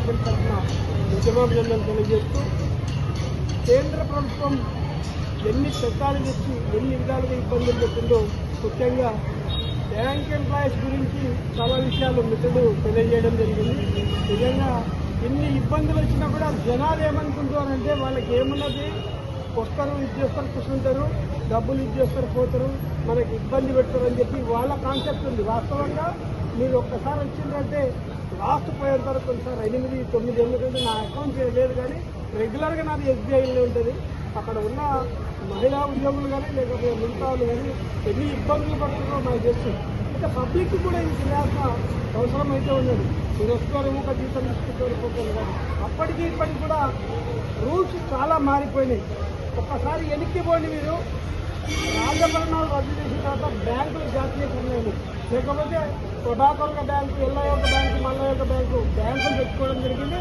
Party తరఫున ఉద్యమాభినందనలు తెలియజేస్తూ కేంద్ర ప్రభుత్వం ఎన్ని చట్టాలు తెచ్చి ఎన్ని విధాలుగా ఇబ్బందులు పెట్టిందో ముఖ్యంగా బ్యాంక్ ఎంప్లాయీస్ గురించి చాలా విషయాలు మిత్రుడు తెలియజేయడం జరిగింది. నిజంగా ఎన్ని ఇబ్బందులు వచ్చినా కూడా జనాలు ఏమనుకుంటారంటే వాళ్ళకి ఏమున్నది? వస్తారు ఇచ్చేస్తారు కూర్చుంటారు డబ్బులు ఇచ్చేస్తారు పోతారు మనకి ఇబ్బంది పెడతారు అని చెప్పి వాళ్ళ కాన్సెప్ట్ ఉంది. వాస్తవంగా మీరు ఒక్కసారి వచ్చిందంటే లాస్ట్ పోయేంత వరకు సార్ ఎనిమిది తొమ్మిది ఎందుకంటే నా అకౌంట్ లేదు కానీ రెగ్యులర్గా నాది ఎస్బీఐలో ఉంటుంది. అక్కడ ఉన్న మహిళా ఉద్యోగులు కానీ లేకపోతే మిగతాలు కానీ ఎన్ని ఇబ్బందులు పడుతుందో మనకు తెలుసు. అయితే పబ్లిక్ కూడా ఇది తెలియాల్సిన అవసరం అయితే ఉన్నది మీరు వస్తున్నారు ఒక జీతం తీసుకుంటారు కానీ అప్పటికి ఇప్పటికి కూడా రూల్స్ చాలా మారిపోయినాయి. ఒక్కసారి వెనక్కి పోండి మీరు. రాజభరణాలు రద్దు చేసిన తర్వాత బ్యాంకులు జాతీయకరణలు లేకపోతే ప్రభాకర్ బ్యాంకు ఎల్లయ్య ఒక బ్యాంకు మల్లయ్య ఒక బ్యాంకు బ్యాంకులు పెట్టుకోవడం జరిగింది.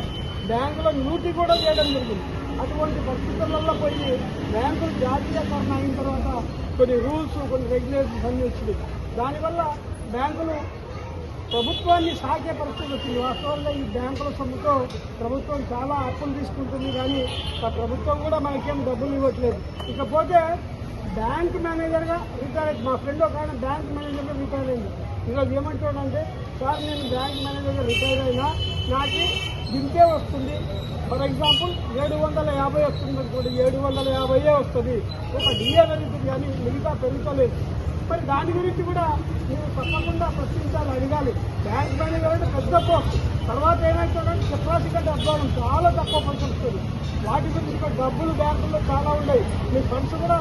బ్యాంకులో డ్యూటీ కూడా చేయడం జరిగింది. అటువంటి పరిస్థితులలో పోయి బ్యాంకులు జాతీయకరణ అయిన తర్వాత కొన్ని రూల్స్ కొన్ని రెగ్యులేషన్స్ అన్నీ వచ్చింది దానివల్ల బ్యాంకులు ప్రభుత్వాన్ని సాగే పరిస్థితి వచ్చింది. వాస్తవంగా ఈ బ్యాంకుల సొమ్ముతో ప్రభుత్వం చాలా అప్పులు తీసుకుంటుంది కానీ ఆ ప్రభుత్వం కూడా మనకేం డబ్బులు ఇవ్వట్లేదు. ఇకపోతే బ్యాంక్ మేనేజర్గా రిటైర్ మా ఫ్రెండ్ ఒక ఆయన బ్యాంక్ మేనేజర్గా రిటైర్ అయింది ఈరోజు ఏమంటాడంటే సార్ నేను బ్యాంక్ మేనేజర్గా రిటైర్ అయినా నాకు ఇంతే వస్తుంది. ఫర్ ఎగ్జాంపుల్ ఏడు వందల యాభై వస్తుంది అనుకోండి. ఏడు వందల యాభైయే వస్తుంది. ఒక డిఏ పెరుగుతుంది కానీ మిగతా పెరుగుతలేదు మరి దాని గురించి కూడా మీరు తప్పకుండా ప్రశ్నించాలి అడగాలి. బ్యాంక్ మేనేజర్ అంటే పెద్ద పోస్ట్. తర్వాత ఏమైతుందంటే కెపాసిటీ కంటే అధ్వానం చాలా తక్కువ ఫండ్స్ వస్తుంది. వాటి గురించి డబ్బులు బ్యాంకుల్లో చాలా ఉన్నాయి. మీ ఫండ్స్ కూడా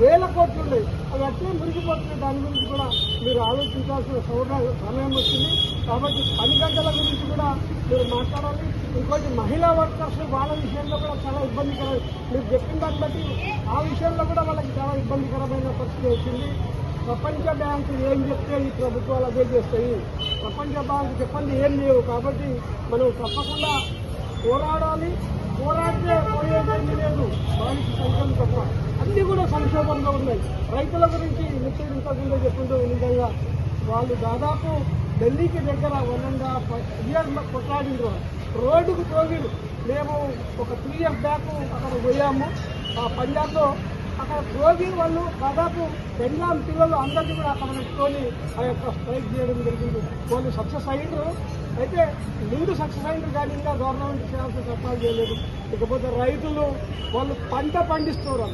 వేల కోట్లు ఉన్నాయి. అవి అట్లే మురిగిపోతున్నాయి దాని గురించి కూడా మీరు ఆలోచించాల్సిన సౌర సమయం వచ్చింది. కాబట్టి పని గంటల గురించి కూడా మీరు మాట్లాడాలి. ఇంకోటి మహిళా వర్కర్స్ వాళ్ళ విషయంలో కూడా చాలా ఇబ్బందికరం. మీరు చెప్పిన దాన్ని బట్టి ఆ విషయంలో కూడా వాళ్ళకి చాలా ఇబ్బందికరమైన పరిస్థితి వచ్చింది. ప్రపంచ బ్యాంకు ఏం చెప్తే ఈ ప్రభుత్వాలు అదే చేస్తాయి. ప్రపంచ బ్యాంకు చెప్పండి ఏం లేవు. కాబట్టి మనం తప్పకుండా పోరాడాలి. పోరాడితే పోయేదేమీ లేదు. దానికి సంఖ్యలు తప్ప. అన్నీ కూడా సంక్షోభంలో ఉన్నాయి. రైతుల గురించి నిత్యం ఇంతకుండా చెప్పుకుంటూ నిజంగా వాళ్ళు దాదాపు ఢిల్లీకి దగ్గర వన్ అండ్ హాఫ్ ఇయర్ కొట్లాడిండ్రు. రోడ్డుకు తోగిలు మేము ఒక త్రీ ఇయర్స్ బ్యాక్ అక్కడ పోయాము. ఆ పంజాబ్లో అక్కడ రోగి వాళ్ళు దాదాపు బెంగాల్ పిల్లలు అందరినీ కూడా అక్కడ పెట్టుకొని ఆ యొక్క స్ట్రైక్ చేయడం జరిగింది. వాళ్ళు సక్సెస్ అయ్యారు అయితే ముందు సక్సెస్ అయినారు కానీ ఇంకా గవర్నమెంట్ చేయాల్సిన చట్టాలు చేయలేదు. ఇకపోతే రైతులు వాళ్ళు పంట పండిస్తున్నారు.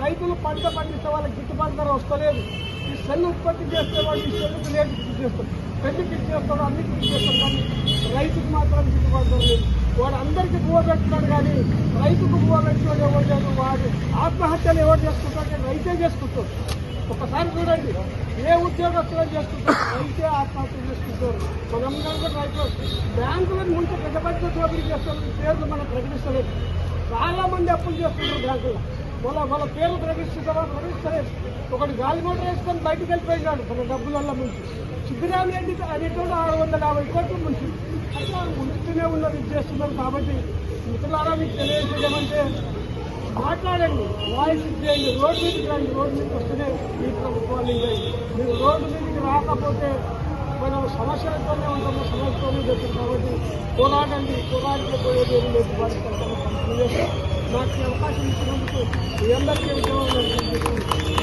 రైతులు పంట పండిస్తే వాళ్ళకి గిట్టుబాటు ధర వస్తలేదు. ఈ సెల్ ఉత్పత్తి చేస్తే వాళ్ళు ఈ సెల్లుకు లేదు ఫిక్స్ చేస్తారు. పెళ్ళికి ఫిక్స్ చేస్తారు అన్ని ఫిక్స్ చేస్తారు కానీ రైతుకు మాత్రం గిట్టుబాటు ధర లేదు. వాడు అందరికీ పువ్వ కానీ రైతుకు పువ్వ పెట్టుకోడు ఎవరు లేదు వాడు ఆత్మహత్యలు ఎవరు చేసుకుంటారంటే రైతే చేసుకుంటారు ఒకసారి చూడండి ఏ ఉద్యోగస్తులు చేసుకుంటారు రైతే ఆత్మహత్య చేసుకుంటారు మనందరం కూడా రైతులు బ్యాంకులను ముందు పెద్ద పెద్ద చోటులు చేస్తారు పేర్లు మనం ప్రకటిస్తలేదు. చాలా మంది అప్పులు చేస్తున్నారు బ్యాంకులో. వాళ్ళ వాళ్ళ పేర్లు ప్రకటిస్తారా ప్రకటిస్తలేదు ఒకటి గాలిగోట వేసుకొని బయటకు వెళ్ళిపోయినాడు. మన డబ్బులలో ముంచి సిద్ధిరామి రెడ్డి అనేటువంటి ఆరు వందల యాభై కోట్లు ముంచి అట్లా ముంచుతూనే ఉన్నది ఇది చేస్తున్నారు కాబట్టి మిత్రులారా మీకు తెలియజేయమంటే మాట్లాడండి. వాయిస్ ఇచ్చేయండి. రోడ్డు మీదకి రండి. రోడ్డు మీదకి వస్తేనే ఈ ప్రభుత్వాలు మీరు రోడ్డు మీదకి రాకపోతే మనం సమస్యలతోనే ఉంటాము సమస్యతోనే చెప్తాం కాబట్టి పోరాడండి. పోరాడితే పోయేది ఏమి లేదు. వారి తరఫున కంటిన్యూ చేస్తాం నాకు ఈ అవకాశం ఇచ్చినందుకు మీ అందరికీ